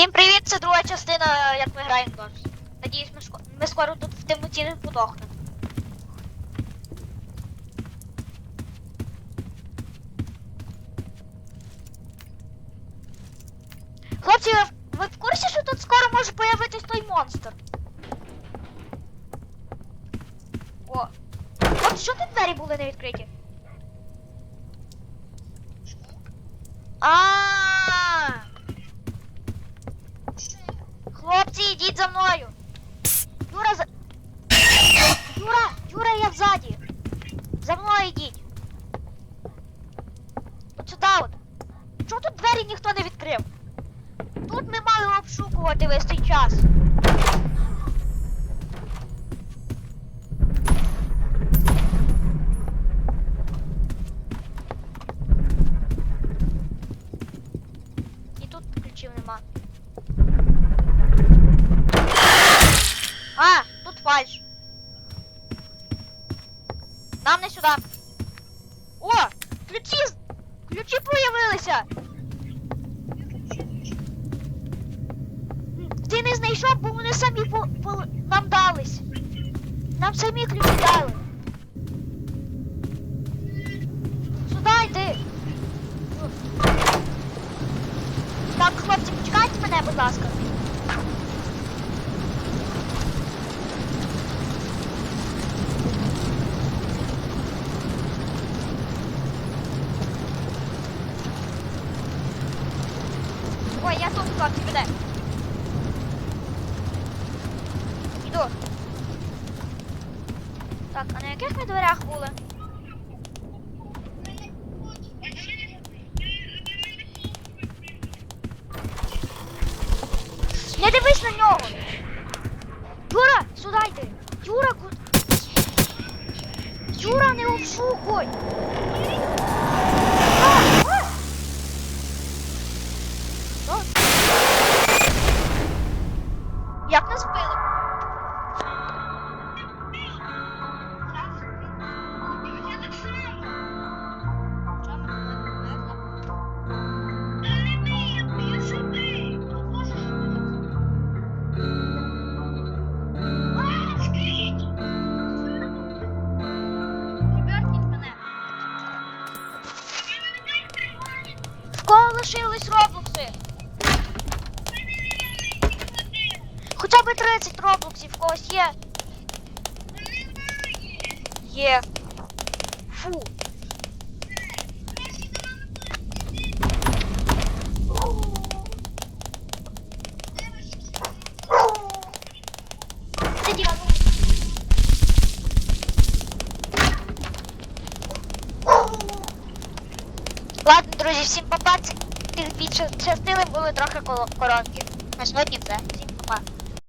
Всім привіт, це друга частина, як ми граємо досі. Надіюсь, ми, ско- ми скоро тут в темноті не подохнемо. Хлопці, ви, в- курсі, що тут скоро може появитись той монстр? О. Хлопці, що тут двері були не відкриті? А. Хлопці, йдіть за мною. Юра, за... Юра, Юра, я ззаді. За мною йдіть. От сюди от. Чого тут двері ніхто не відкрив? Тут ми мали обшукувати весь цей час. І тут ключів нема. А, тут фальш. Нам не сюди. О! Ключі! з- Ключі появилися! Ти не знайшов, бо вони самі по, по, нам дались. Нам самі ключі дали. Сюди йди. Так, хлопці, почекайте мене, будь ласка. Ой, я тут, хлопці, піде. Іду. Так, а на яких ми дверях були? Не дивись на нього! Юра, сюди йди! Юра. Юра, не обшукуй! А, а! Що? Як нас вбили? Кого лишились роблокси? Хоча б 30 роблоксів в когось є. Є. Фу. Ладно, друзі, всім попа. Тих більше частини були трохи короткі. На сьогодні все.